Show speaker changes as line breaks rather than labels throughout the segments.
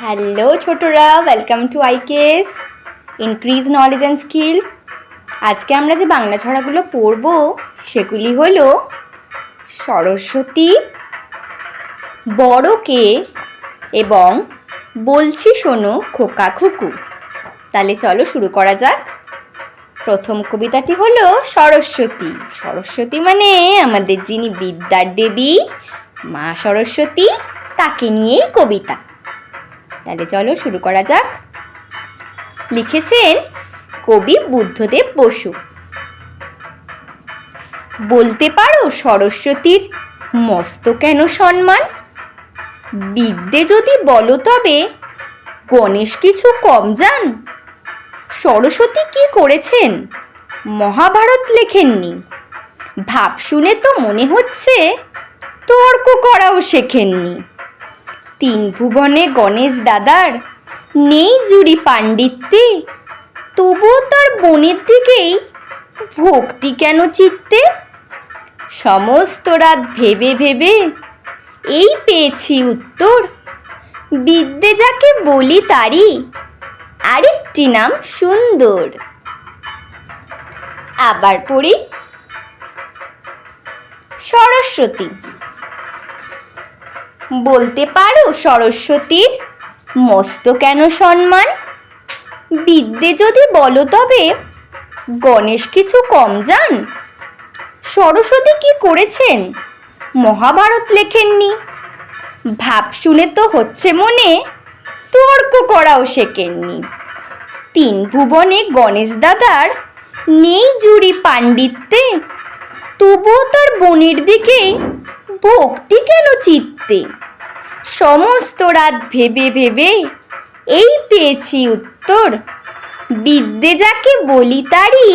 Hello ছোটরা welcome to IKES increase knowledge and skill আজকে আমরা যে বাংলা ছড়াগুলো পড়ব, সেগুলি হলো সরস্বতী বড় কে এবং বলছি শোনো খোকা খুকু। তাহলে চলো শুরু করা যাক। প্রথম কবিতাটি হলো সরস্বতী। সরস্বতী মানে আমাদের যিনি বিদ্যার দেবী, মা সরস্বতী, তাকে নিয়েই কবিতা। তাহলে চলো শুরু করা যাক। লিখেছেন কবি বুদ্ধদেব বসু। বলতে পারো সরস্বতীর মস্ত কেন সম্মান? বিদ্যে যদি বলো তবে গণেশ কিছু কম যান। সরস্বতী কি করেছেন? মহাভারত লেখেননি। ভাব শুনে তো মনে হচ্ছে তর্ক করাও শেখেননি। তিন ভুবনে গণেশ দাদার নেই জুড়ি পাণ্ডিত্যে। তবুও তার বোনের দিকেই ভক্তি কেন চিত্তে? সমস্ত রাত ভেবে ভেবে এই পেয়েছি উত্তর। বিদ্যে যাকে বলি তারই আরেকটি নাম সুন্দর। আবার পড়ি। সরস্বতী। বলতে পারো সরস্বতীর মস্ত কেন সম্মান? বিদ্যে যদি বলো তবে গণেশ কিছু কম যান। সরস্বতী কি করেছেন? মহাভারত লেখেননি। ভাব শুনে তো হচ্ছে মনে, তর্ক করাও শেখেননি। তিন ভুবনে গণেশ দাদার নেই জুড়ি পাণ্ডিত্যে, তবুও তার বোনের দিকে ভক্তি কেন চিত্তে? সমস্ত রাত ভেবে ভেবে এই পেয়েছি উত্তর। বিদ্যে যাকে বলি তারই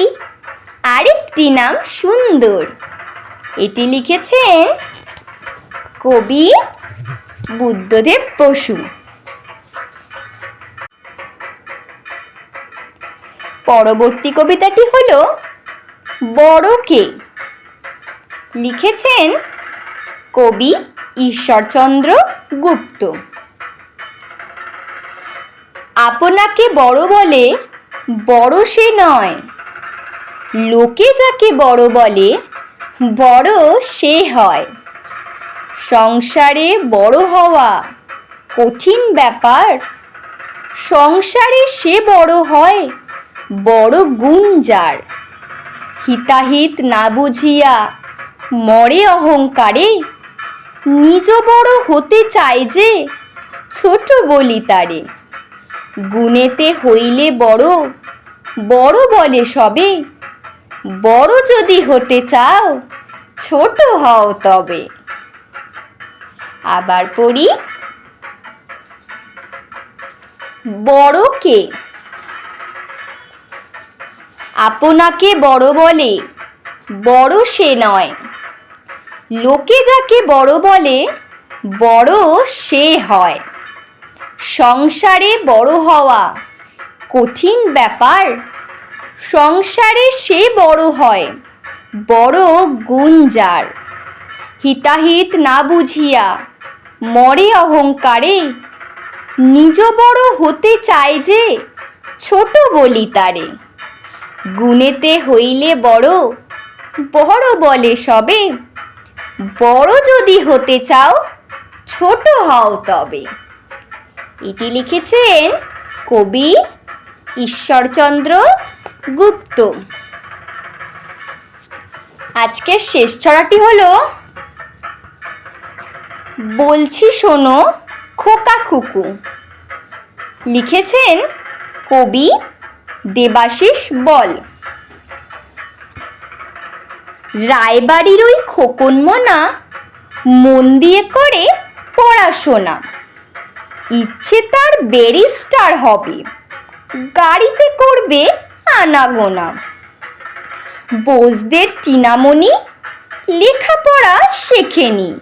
আরেকটি নাম সুন্দর। এটি লিখেছেন কবি বুদ্ধদেব বসু। পরবর্তী কবিতাটি হলো বড় কে? লিখেছেন কবি ঈশ্বরচন্দ্র গুপ্ত। আপনাকে বড় বলে, বড় সে নয়। লোকে যাকে বড় বলে, বড় সে হয়। সংসারে বড় হওয়া কঠিন ব্যাপার। সংসারে সে বড় হয়, বড় গুণ যার। হিতাহিত না বুঝিয়া মরে অহংকারে নিজ বড় হতে চায় যে, ছোট বলি তারে। গুণেতে হইলে বড় বড় বলে সবে। বড় যদি হতে চাও, ছোট হও তবে। আবার পড়ি, বড় কে? আপনাকে বড় বলে, বড় সে নয়। লোকে যাকে বড় বলে, বড় সে হয়। সংসারে বড় হওয়া কঠিন ব্যাপার, সংসারে সে বড় হয়, বড় গুণ যার। হিতাহিত না বুঝিয়া মরে অহংকারে, নিজ বড় হতে চায় যে ছোট বলি তারে। গুণেতে হইলে বড় বড় বলে সবে বড় যদি হতে চাও, ছোট হও তবে। এটি লিখেছেন কবি ঈশ্বরচন্দ্র গুপ্ত। আজকের শেষ ছড়াটি হলো, বলছি শোনো খোকা খুকু। লিখেছেন কবি দেবাশিস বল। রায়বাড়ির ওই খোকন মনা মন দিয়ে করে পড়াশোনা। ইচ্ছে তার ব্যারিস্টার হবে। গাড়িতে করবে আনাগোনা। বোসদের টিনামণি লেখাপড়া শেখেনি।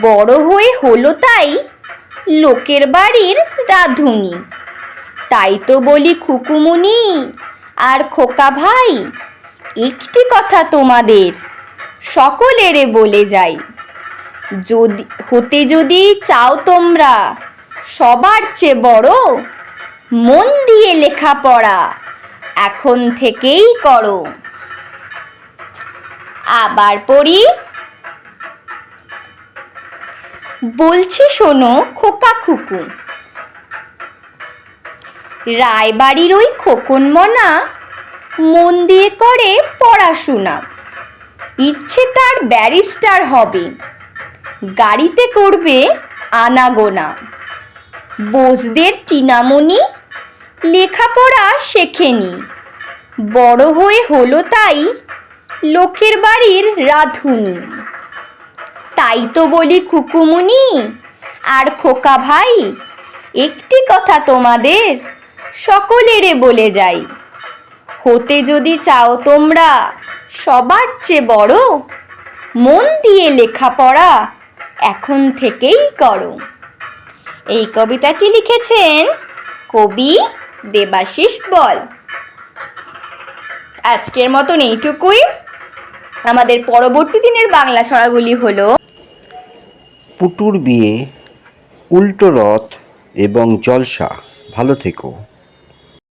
বড় হয়ে হলো তাই লোকের বাড়ির রাঁধুনি। তাই তো বলি খুকুমুনি আর খোকা ভাই একটি কথা তোমাদের। সকলেরে বলে যাই, যদি হতে যদি চাও তোমরা, সবার চেয়ে বড় মন দিয়ে লেখাপড়া এখন থেকেই করো। আবার পড়ি। বলছি শোনো খোকা খুকু, রায়বাড়ির ওই খোকন মনা মন দিয়ে করে পড়াশোনা। ইচ্ছে তার ব্যারিস্টার হবে। গাড়িতে করবে আনাগোনা। বোসদের টিনামণি, লেখাপড়া শেখেনি। বড় হয়ে হলো তাই লোকের বাড়ির রাধুনি। তাই তো বলি খুকুমুনি আর খোকা ভাই, একটি কথা তোমাদের সকলেরে বলে যাই। হতে যদি চাও তোমরা, সবার চেয়ে বড় মন দিয়ে লেখাপড়া এখন থেকেই করো। এই কবিতাটি লিখেছেন কবি দেবাশিস বল। আজকের মতন এইটুকুই। আমাদের পরবর্তী দিনের বাংলা ছড়াগুলি হল
পুটুর বিয়ে, উল্টো রথ এবং জলসা। ভালো থেকো।